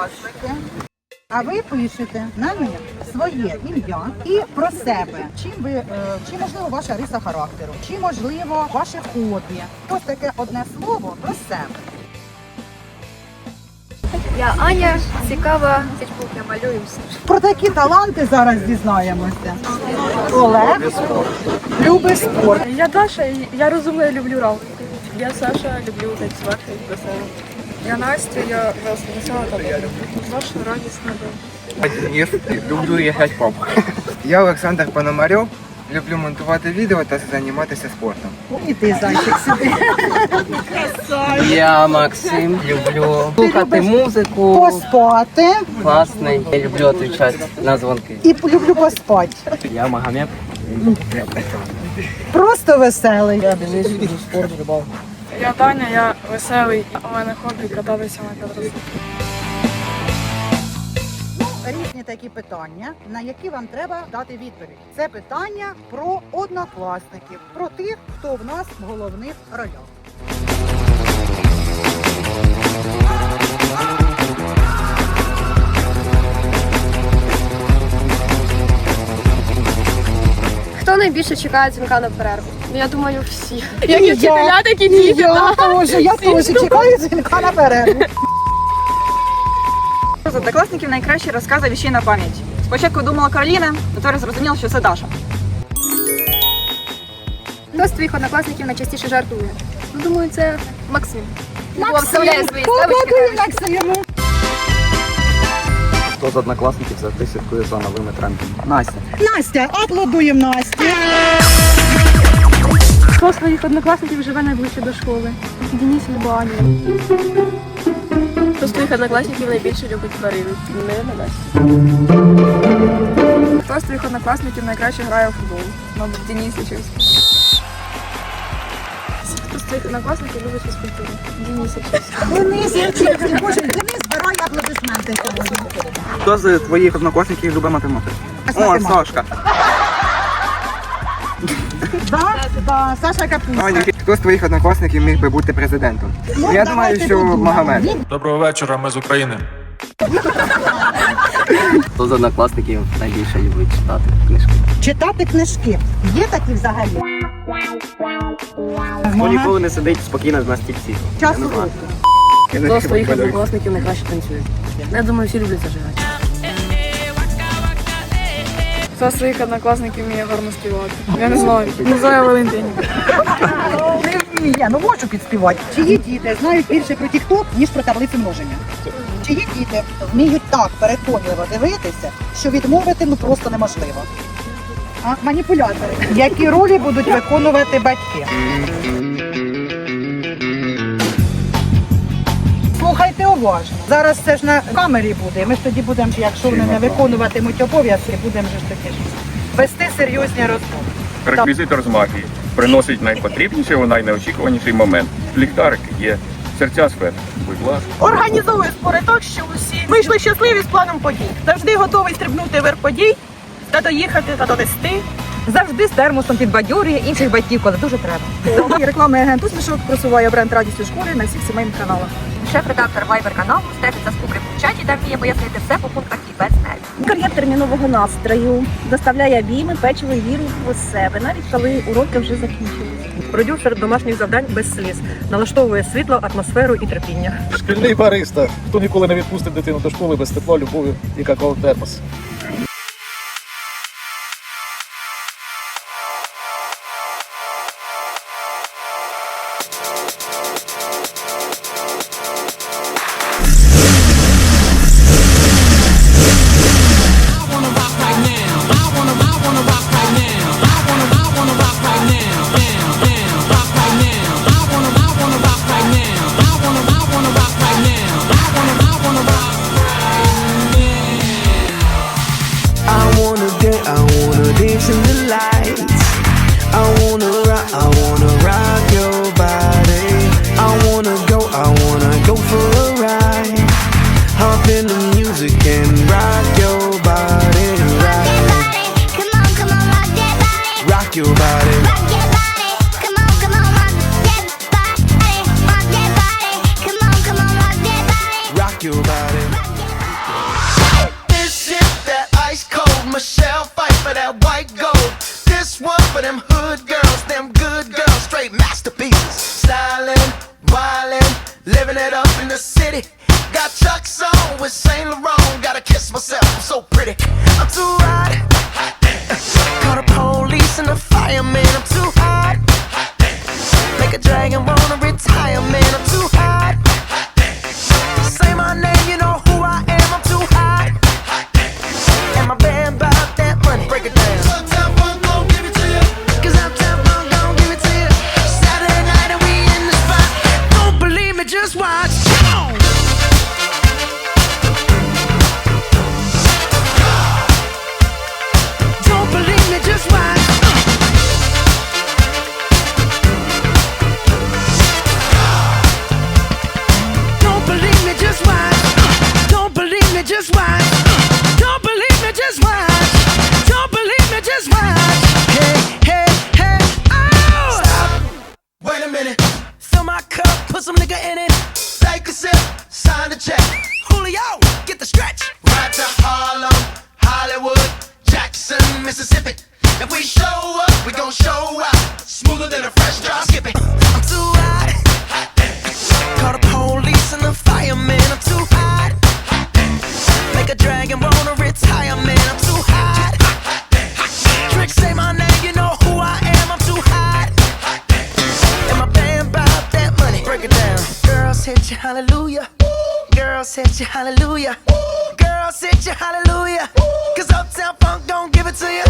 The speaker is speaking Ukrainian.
вам. А ви пишете на них своє ім'я і про себе. Чим ви е, чи можливо ваша риса характеру, чи можливо ваше хобі. Ось таке одне слово про себе. Я Аня, цікава, я малюю все. Про такі таланти зараз дізнаємося. Олег любить спорт. Я Даша, я розумна, я люблю раунд. Я Саша, люблю танцювати весело. Я Настя, я весела та люблю. Ваша радісна дом. Ні, люблю їхати пап. Я Олександр Пономарьов, люблю монтувати відео та займатися спортом. І ти зайчик сюди. Я Максим, люблю слухати музику. Поспати Класний. Я люблю відповідати на дзвонки. і люблю поспати. Я Магомед. Просто веселий. Я Денис, люблю спорт, рибалку. Я Таня, я веселий. У мене хобі кататися на квадроциклі. Різні такі питання, на які вам треба дати відповідь. Це питання про однокласників, про тих, хто в нас в головних ролях. Хто найбільше чекає дзвінка на перерву? Ну, Я думаю, всі. Як і вчителя, так і діти. я теж, я теж чекаю дзвінка на перерву. З однокласників найкраще розказує віщі на пам'ять. Спочатку думала Кароліна, а тепер зрозуміла, що це Даша. Хто з твоїх однокласників найчастіше жартує? Ну, думаю, це Максим. Максим! Вставляє свої ставочки. Максиму. Хто з однокласників завжди слідкує за новими трендами? Настя. Настя, аплодуємо Насті. Хто з твоїх однокласників живе найближче до школи? Денис або Аня. Хто з твоїх однокласників найбільше любить тварин? Не Настя. Хто з твоїх однокласників найкраще грає у футбол? Мабуть, Денис щось. Хто з твоїх однокласників любить фізкультуру? Денис щось. Денис. Боже, Денис, збирай аплодисменти. Хто з твоїх однокласників любить математику? О, Сашка. Да, да, Саша Капуста. Аня, хто з твоїх однокласників міг би бути президентом? Ну, Я давайте думаю, що подумаємо. Магомед. Доброго вечора, ми з України. Хто з однокласників найбільше любить читати книжки? Читати книжки. Є такі взагалі? Хто ніколи не сидить спокійно на стільці? Часу року. Хто з твоїх однокласників найкраще танцює? Я думаю, всі люблять зажигати. Хто з своїх однокласників вміє гарно співати? Я не знаю. Не знаю Валентині. Не вміє, ну можу підспівати. Чиї діти знають більше про TikTok, ніж про таблицю множення? Чиї діти вміють так переконливо дивитися, що відмовити ну просто неможливо. А маніпулятори. Які ролі будуть виконувати батьки? Уважно. Зараз це ж на камері буде. Ми ж тоді будемо, якщо вони не виконуватимуть обов'язки, будемо ж таки ж вести серйозні розмови. Реквізитор з магії приносить найпотрібніший у найнеочікуваніший момент. Ліхтарик є, серця сфер. Будь ласка. Організовує спори так, що усі вийшли щасливі з планом подій. Завжди готовий стрибнути вверх подій та доїхати та довести. Завжди з термосом підбадьорює інших батьків, коли дуже треба. І рекламний агент усмішок просуває бренд радість у школі на всіх сімейних каналах. Шеф-редактор Viber каналу стежиться з публіку в чаті та вміє пояснити все по пунктах і без нервів. Кар'єр термінового настрою доставляє обійми, печиво і віру в себе, навіть коли уроки вже закінчилися. Продюсер домашніх завдань без сліз. Налаштовує світло, атмосферу і терпіння. Шкільний бариста, хто ніколи не відпустить дитину до школи без тепла, любові і какао термос. lights the lights. Oh, too hot. hot Call the police and the fireman, I'm too hot. hot Make a dragon walk. set you hallelujah. Girl, set you hallelujah. Cause Uptown Funk don't give it to you.